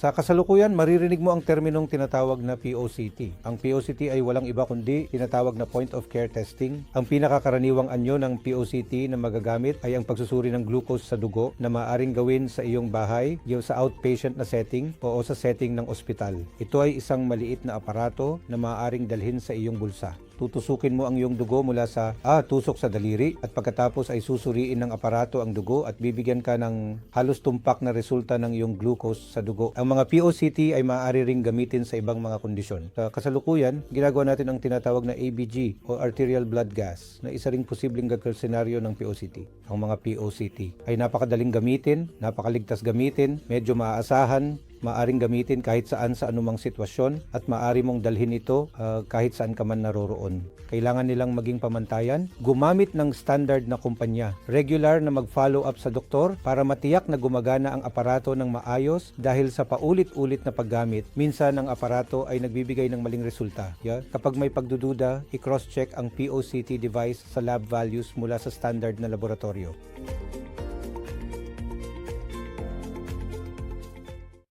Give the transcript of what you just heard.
Sa kasalukuyan, maririnig mo ang terminong tinatawag na POCT. Ang POCT ay walang iba kundi tinatawag na point of care testing. Ang pinakakaraniwang anyo ng POCT na magagamit ay ang pagsusuri ng glucose sa dugo na maaring gawin sa iyong bahay, yung sa outpatient na setting o sa setting ng ospital. Ito ay isang maliit na aparato na maaaring dalhin sa iyong bulsa tutusukin mo ang iyong dugo mula sa ah, tusok sa daliri at pagkatapos ay susuriin ng aparato ang dugo at bibigyan ka ng halos tumpak na resulta ng iyong glucose sa dugo. Ang mga POCT ay maaari ring gamitin sa ibang mga kondisyon. Sa kasalukuyan, ginagawa natin ang tinatawag na ABG o arterial blood gas na isa ring posibleng gagawin senaryo ng POCT. Ang mga POCT ay napakadaling gamitin, napakaligtas gamitin, medyo maaasahan, maaring gamitin kahit saan sa anumang sitwasyon at maaari mong dalhin ito ah, kahit saan ka man naroroon. Kailangan nilang maging pamantayan, gumamit ng standard na kumpanya, regular na mag-follow up sa doktor para matiyak na gumagana ang aparato ng maayos dahil sa paulit-ulit na paggamit, minsan ang aparato ay nagbibigay ng maling resulta. Yeah? Kapag may pagdududa, i-cross-check ang POCT device sa lab values mula sa standard na laboratorio.